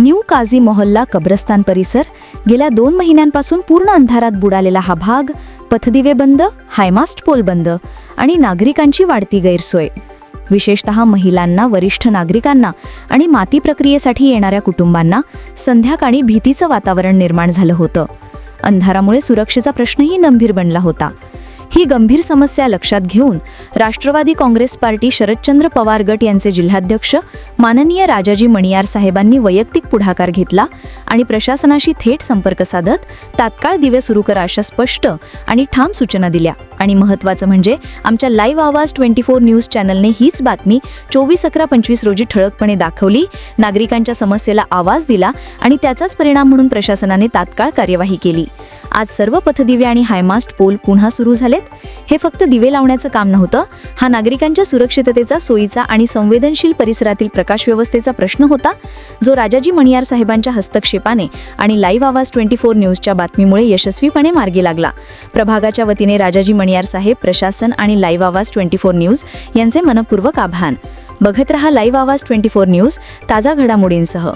New Kazi मोहल्ला कब्रस्तान परिसर गेल्या दोन महिन्यांपासून पूर्ण अंधारात बुडालेला हा भाग पथदिवे बंद हायमास्ट पोल बंद आणि नागरिकांची वाढती गैरसोय. विशेषतः महिलांना वरिष्ठ नागरिकांना आणि माती प्रक्रियेसाठी येणाऱ्या कुटुंबांना संध्याकाळी भीतीचं वातावरण निर्माण झालं होतं. अंधारामुळे सुरक्षेचा प्रश्नही गंभीर बनला होता. ही गंभीर समस्या लक्षात घेऊन राष्ट्रवादी काँग्रेस पार्टी शरदचंद्र पवार गट यांचे जिल्हाध्यक्ष माननीय राजाजी मणियार साहेबांनी वैयक्तिक पुढाकार घेतला आणि प्रशासनाशी थेट संपर्क साधत तात्काळ दिवे सुरू करा अशा स्पष्ट आणि ठाम सूचना दिल्या. आणि महत्त्वाचं म्हणजे आमच्या लाईव्ह आवाज ट्वेंटी फोर न्यूज चॅनलने हीच बातमी चोवीस अकरा पंचवीस रोजी ठळकपणे दाखवली नागरिकांच्या समस्येला आवाज दिला आणि त्याचाच परिणाम म्हणून प्रशासनाने तात्काळ कार्यवाही केली. आज सर्व पथदिवे आणि हायमास्ट पोल पुन्हा सुरू झालेत. हे फक्त दिवे लावण्याचं काम नव्हतं हा नागरिकांच्या सुरक्षिततेचा सोयीचा आणि संवेदनशील परिसरातील प्रकाश व्यवस्थेचा प्रश्न होता जो राजाजी मणियार साहेबांच्या हस्तक्षेपाने आणि लाईव्ह आवाज ट्वेंटी फोर न्यूजच्या बातमीमुळे यशस्वीपणे मार्गी लागला. प्रभागाच्या वतीने राजाजी मणियार साहेब प्रशासन आणि लाईव्ह आवाज ट्वेंटी फोर न्यूज यांचे मनपूर्वक आभार. बघत रहा लाईव्ह आवाज ट्वेंटी फोर न्यूज ताजा घडामोडींसह.